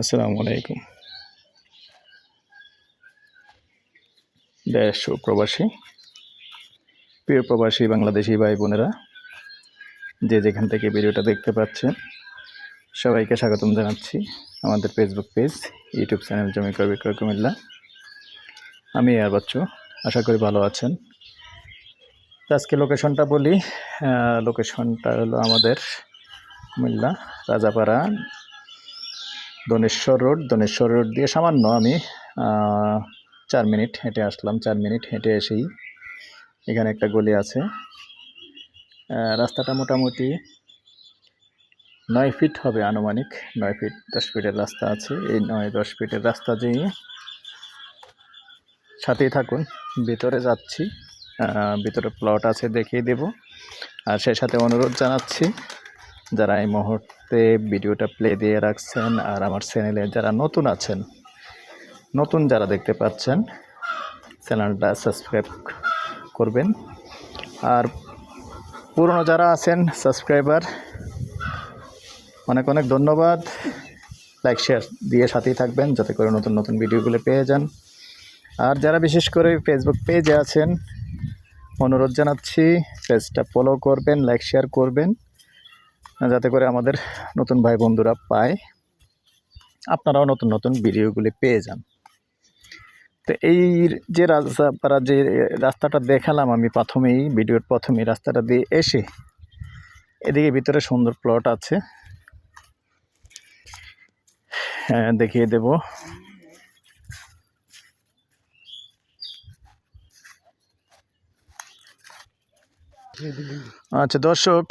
আসসালামু আলাইকুম। দেশ প্রবাসী, প্রিয় প্রবাসী বাংলাদেশি ভাই বোনেরা, যে যেখান থেকে ভিডিওটা দেখতে পাচ্ছেন, সবাইকে স্বাগতম জানাচ্ছি আমাদের ফেসবুক পেজ ইউটিউব চ্যানেল জমি বিক্রয় কুমিল্লা। আমি আর বাচ্চু, আশা করি ভালো আছেন। আজকে লোকেশনটা বলি লোকেশনটা হলো আমাদের কুমিল্লা, রাজাপাড়া দনেশ্বর রোড দনেশ্বর রোড দিয়ে সামান্য আমি চার মিনিট হেঁটে আসলাম, চার মিনিট হেঁটে এসেই এখানে একটা গলি আছে। রাস্তাটা মোটামুটি নয় ফিট হবে আনুমানিক, নয় ফিট দশ ফিটের রাস্তা আছে। এই নয় দশ ফিটের রাস্তা যেয়ে সাথেই থাকুন, ভিতরে যাচ্ছি। ভিতরে প্লট আছে দেখিয়ে দেব। আর সেই সাথে অনুরোধ জানাচ্ছি যারা এই মুহূর্তে ভিডিওটা প্লে দিয়ে রাখছেন আর আমার চ্যানেলে যারা নতুন আছেন, নতুন যারা দেখতে পাচ্ছেন চ্যানেলটা সাবস্ক্রাইব করবেন। আর পুরনো যারা আছেন সাবস্ক্রাইবার অনেক অনেক ধন্যবাদ। লাইক শেয়ার দিয়ে সাথেই থাকবেন, যাতে করে নতুন নতুন ভিডিওগুলো পেয়ে যান। আর যারা বিশেষ করে ফেসবুক পেজে আছেন, অনুরোধ জানাচ্ছি পেজটা ফলো করবেন লাইক শেয়ার করবেন। যাতে করে আমাদের নতুন ভাই বন্ধুরা পায়, আপনারাও নতুন নতুন ভিডিওগুলি পেয়ে যান। তো এই যে রাস্তাপাড়া যে রাস্তাটা দেখালাম, আমি প্রথমেই, ভিডিওর প্রথমেই রাস্তাটা দিয়ে এসে এদিকে ভিতরে সুন্দর প্লট আছে। হ্যাঁ দেখিয়ে দেব। আচ্ছা দর্শক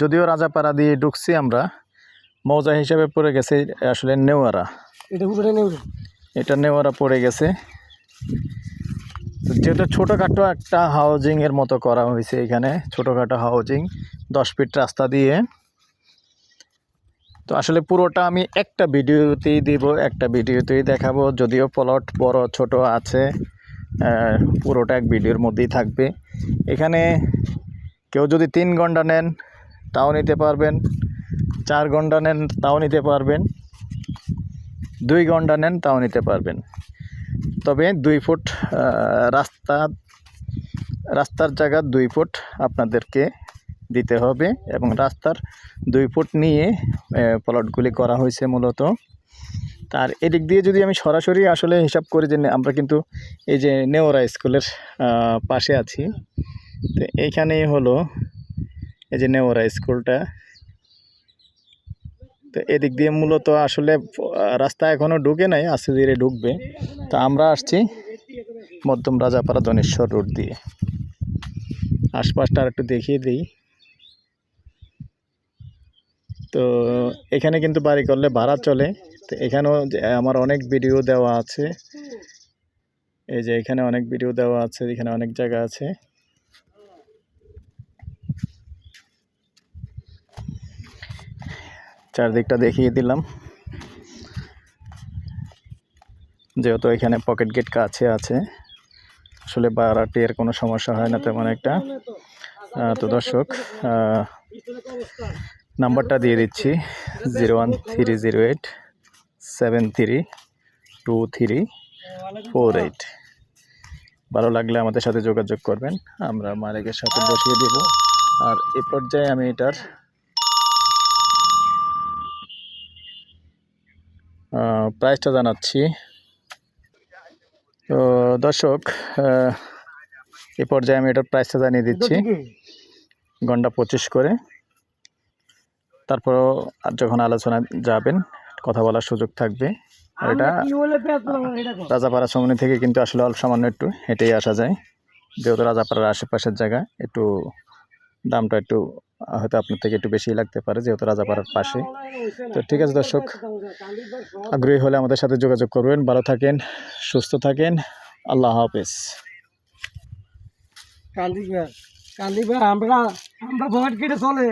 যদিও রাজাপাড়া দিয়ে ঢুকছি আমরা মৌজা হিসাবে পড়ে গেছে আসলে নেওয়ারা। এটা এটা নেওয়ারা পড়ে গেছে। যেটা ছোটোখাটো একটা হাউজিংয়ের মতো করা হয়েছে এখানে ছোটোখাটো হাউজিং দশ ফিট রাস্তা দিয়ে। তো আসলে পুরোটা আমি একটা ভিডিওতেই দিব একটা ভিডিওতেই দেখাবো যদিও প্লট বড় ছোট আছে পুরোটা এক ভিডিওর মধ্যেই থাকবে। এখানে কেউ যদি তিন ঘণ্টা নেন, তাও নিতে পারবেন। চার ঘণ্টা নেন, তাও নিতে পারবেন। দুই ঘণ্টা নেন, তাও নিতে পারবেন। তবে দুই ফুট রাস্তা, রাস্তার জায়গা দুই ফুট আপনাদেরকে দিতে হবে এবং রাস্তার দুই ফুট নিয়ে প্লটগুলি করা হয়েছে মূলত। তার এদিক দিয়ে যদি আমি সরাসরি আসলে হিসাব করি যে আমরা কিন্তু এই যে নেওরা স্কুলের পাশে আছি। তো এইখানেই হলো এই যে নেওরা স্কুলটা। তো এদিক দিয়ে মূলত আসলে রাস্তা এখনও ঢুকে নাই, আস্তে ধীরে ঢুকবে। তো আমরা আসছি মধ্যম রাজাপাড়া ধনেশ্বর রোড দিয়ে। আশপাশটা আর একটু দেখিয়ে দিই। তো এখানে কিন্তু বাড়ি করলে ভাড়া চলে। তো এখানেও আমার অনেক ভিডিও দেওয়া আছে। এই যে এখানে অনেক ভিডিও দেওয়া আছে, এখানে অনেক জায়গা আছে। চারদিকটা দেখিয়ে দিলাম। যেহেতু এখানে পকেট গেট কাছে আছে, আসলে ভাড়াটির কোনো সমস্যা হয় না তেমন একটা। তো দর্শক নাম্বারটা দিয়ে দিচ্ছি zero one three zero eight seven three two three four eight ভালো লাগলে আমাদের সাথে যোগাযোগ করবেন। আমরা মালিকের সাথে বসিয়ে দেব। আর এ পর্যায়ে আমি এটার প্রাইসটা জানাচ্ছি। তো দর্শক এ পর্যায়ে আমি এটার প্রাইসটা জানিয়ে দিচ্ছি। ঘণ্টা পঁচিশ করে। তারপরও আর যখন আলোচনা যাবেন কথা বলার সুযোগ থাকবে। আর এটা। রাজাপাড়া সমনি থেকে কিন্তু আসলে অল্প সামান্য একটু হেঁটেই আসা যায়। যেহেতু রাজাপাড়ার আশেপাশের জায়গা একটু দামটা একটু হয়তো আপনার থেকে একটু বেশি লাগতে পারে যেহেতু রাজাপাড়ার পাশে। তো ঠিক আছে দর্শক আগ্রহী হলে আমাদের সাথে যোগাযোগ করবেন। ভালো থাকেন সুস্থ থাকেন। আল্লাহ হাফেজ। কান্দি ভাই কান্দি ভাই আমরা আমরা ভোট কেটে চলে।